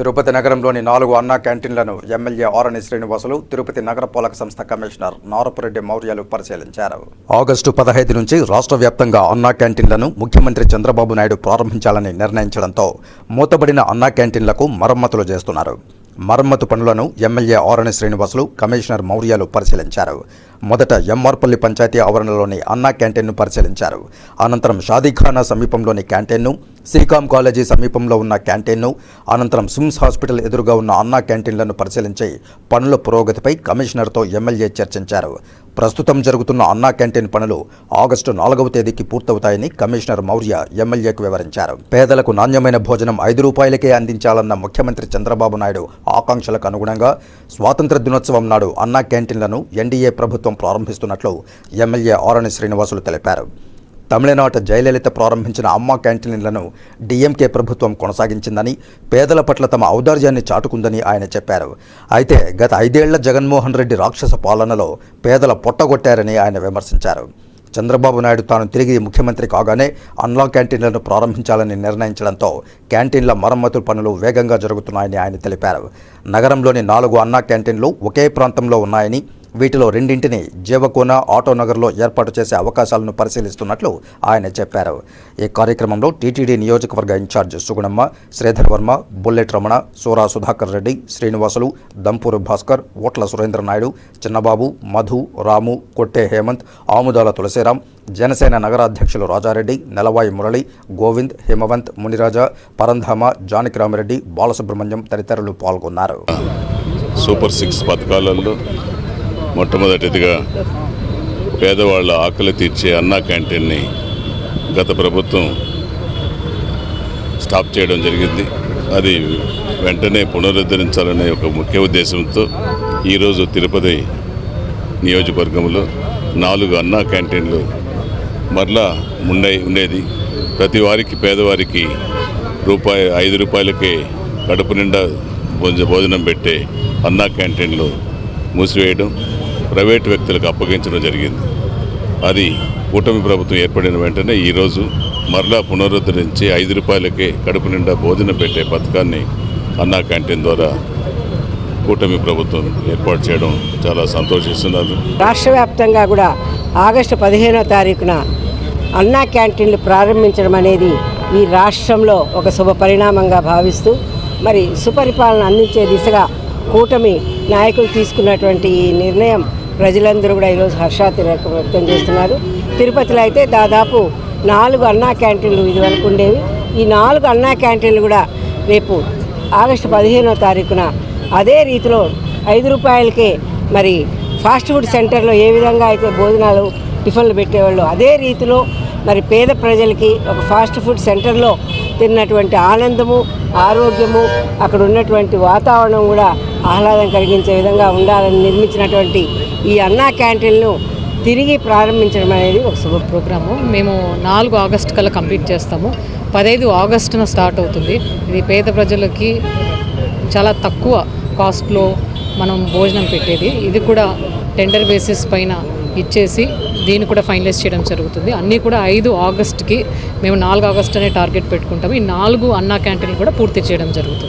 తిరుపతి నగరంలోని నాలుగు అన్నా క్యాంటీన్లను ఎమ్మెల్యే ఆరణి శ్రీనివాసులు తిరుపతి నగర పాలక సంస్థ కమిషనర్ నారపురెడ్డి మౌర్యలు పరిశీలించారు. ఆగస్టు పదహైదు నుంచి రాష్ట్ర వ్యాప్తంగా అన్నా క్యాంటీన్లను ముఖ్యమంత్రి చంద్రబాబు నాయుడు ప్రారంభించాలని నిర్ణయించడంతో మూతబడిన అన్నా క్యాంటీన్లకు మరమ్మతులు చేస్తున్నారు. మరమ్మతు పనులను ఎమ్మెల్యే ఆరణి శ్రీనివాసులు కమిషనర్ మౌర్యాలు పరిశీలించారు. మొదట ఎంఆర్పల్లి పంచాయతీ ఆవరణలోని అన్నా క్యాంటీన్ను పరిశీలించారు. అనంతరం షాదీఖానా సమీపంలోని క్యాంటీన్ను శ్రీకాం కాలేజీ సమీపంలో ఉన్న క్యాంటీన్ను అనంతరం సిమ్స్ హాస్పిటల్ ఎదురుగా ఉన్న అన్నా క్యాంటీన్లను పరిశీలించి పనుల పురోగతిపై కమిషనర్తో ఎమ్మెల్యే చర్చించారు. ప్రస్తుతం జరుగుతున్న అన్నా క్యాంటీన్ పనులు ఆగస్టు నాలుగవ తేదీకి పూర్తవుతాయని కమిషనర్ మౌర్య ఎమ్మెల్యేకు వివరించారు. పేదలకు నాణ్యమైన భోజనం ఐదు రూపాయలకే అందించాలన్న ముఖ్యమంత్రి చంద్రబాబు నాయుడు ఆకాంక్షలకు అనుగుణంగా స్వాతంత్ర దినోత్సవం నాడు అన్నా క్యాంటీన్లను ఎన్డీఏ ప్రభుత్వం ప్రారంభిస్తున్నట్లు ఎమ్మెల్యే ఆరణి శ్రీనివాసులు తెలిపారు. తమిళనాట జయలలిత ప్రారంభించిన అమ్మ క్యాంటీన్లను డీఎంకే ప్రభుత్వం కొనసాగించిందని పేదల పట్ల తమ ఔదార్యాన్ని చాటుకుందని ఆయన చెప్పారు. అయితే గత ఐదేళ్ళ జగన్మోహన్ రెడ్డి రాక్షస పాలనలో పేదల పొట్టగొట్టారని ఆయన విమర్శించారు. చంద్రబాబు నాయుడు తాను తిరిగి ముఖ్యమంత్రి కాగానే అన్లాక్ క్యాంటీన్లను ప్రారంభించాలని నిర్ణయించడంతో క్యాంటీన్ల మరమ్మతు పనులు వేగంగా జరుగుతున్నాయని ఆయన తెలిపారు. నగరంలోని నాలుగు అన్నా క్యాంటీన్లు ఒకే ప్రాంతంలో ఉన్నాయని వీటిలో రెండింటిని జీవకోన ఆటోనగర్లో ఏర్పాటు చేసే అవకాశాలను పరిశీలిస్తున్నట్లు ఆయన చెప్పారు. ఈ కార్యక్రమంలో టీటీడీ నియోజకవర్గ in charge Sugunamma Sridhar Varma Bullet Ramana Sura Sudhakar Reddy Srinivasulu Dampuru Bhaskar ఓట్ల సురేంద్ర నాయుడు చిన్నబాబు మధు రాము కొట్టే హేమంత్ ఆముదాల తులసిరాం జనసేన నగరాధ్యక్షులు రాజారెడ్డి నెలవాయి మురళి గోవింద్ హిమవంత్ మునిరాజా పరంధామ జానకిరామిరెడ్డి బాలసుబ్రహ్మణ్యం తదితరులు పాల్గొన్నారు. సూపర్ సిక్స్ పథకాలలో మొట్టమొదటిదిగా పేదవాళ్ళ ఆకలి తీర్చే అన్నా క్యాంటీన్ని గత ప్రభుత్వం స్టాప్ చేయడం జరిగింది. అది వెంటనే పునరుద్ధరించాలనే ఒక ముఖ్య ఉద్దేశంతో ఈరోజు తిరుపతి నియోజకవర్గంలో నాలుగు అన్నా క్యాంటీన్లు మరలా ఉండే ఉండేది. ప్రతి వారికి పేదవారికి రూపాయి ఐదు రూపాయలకే కడుపు నిండా భోజనం పెట్టే అన్నా క్యాంటీన్లు మూసివేయడం ప్రైవేటు వ్యక్తులకు అప్పగించడం జరిగింది. అది కూటమి ప్రభుత్వం ఏర్పడిన వెంటనే ఈరోజు మరలా పునరుద్ధరించి ఐదు రూపాయలకే కడుపు నిండా భోజనం పెట్టే పథకాన్ని అన్నా క్యాంటీన్ ద్వారా కూటమి ప్రభుత్వం ఏర్పాటు చేయడం చాలా సంతోషిస్తున్నారు. రాష్ట్ర వ్యాప్తంగా కూడా ఆగస్టు పదిహేనో తారీఖున అన్నా క్యాంటీన్లు ప్రారంభించడం అనేది ఈ రాష్ట్రంలో ఒక శుభ పరిణామంగా భావిస్తూ మరి సుపరిపాలన అందించే దిశగా కూటమి నాయకులు తీసుకున్నటువంటి ఈ నిర్ణయం ప్రజలందరూ కూడా ఈరోజు హర్షాతి వ్యక్తం చేస్తున్నారు. తిరుపతిలో అయితే దాదాపు నాలుగు అన్నా క్యాంటీన్లు ఇదివరకు ఉండేవి. ఈ నాలుగు అన్నా క్యాంటీన్లు కూడా రేపు ఆగస్టు పదిహేనో తారీఖున అదే రీతిలో ఐదు రూపాయలకే మరి ఫాస్ట్ ఫుడ్ సెంటర్లో ఏ విధంగా అయితే భోజనాలు టిఫిన్లు పెట్టేవాళ్ళు అదే రీతిలో మరి పేద ప్రజలకి ఒక ఫాస్ట్ ఫుడ్ సెంటర్లో తిన్నటువంటి ఆనందము ఆరోగ్యము అక్కడ ఉన్నటువంటి వాతావరణం కూడా ఆహ్లాదం కలిగించే విధంగా ఉండాలని నిర్మించినటువంటి ఈ అన్నా క్యాంటీన్ను తిరిగి ప్రారంభించడం అనేది ఒక శుభ ప్రోగ్రాము. మేము నాలుగు ఆగస్టు కల్లా కంప్లీట్ చేస్తాము. పదహైదు ఆగస్టున స్టార్ట్ అవుతుంది. ఇది పేద ప్రజలకి చాలా తక్కువ కాస్ట్లో మనం భోజనం పెట్టేది. ఇది కూడా టెండర్ బేసిస్ పైన ఇచ్చేసి దీన్ని కూడా ఫైనలైజ్ చేయడం జరుగుతుంది. అన్నీ కూడా ఐదు ఆగస్ట్కి మేము నాలుగు ఆగస్ట్ అనే టార్గెట్ పెట్టుకుంటాము. ఈ నాలుగు అన్నా క్యాంటీన్లు కూడా పూర్తి చేయడం జరుగుతుంది.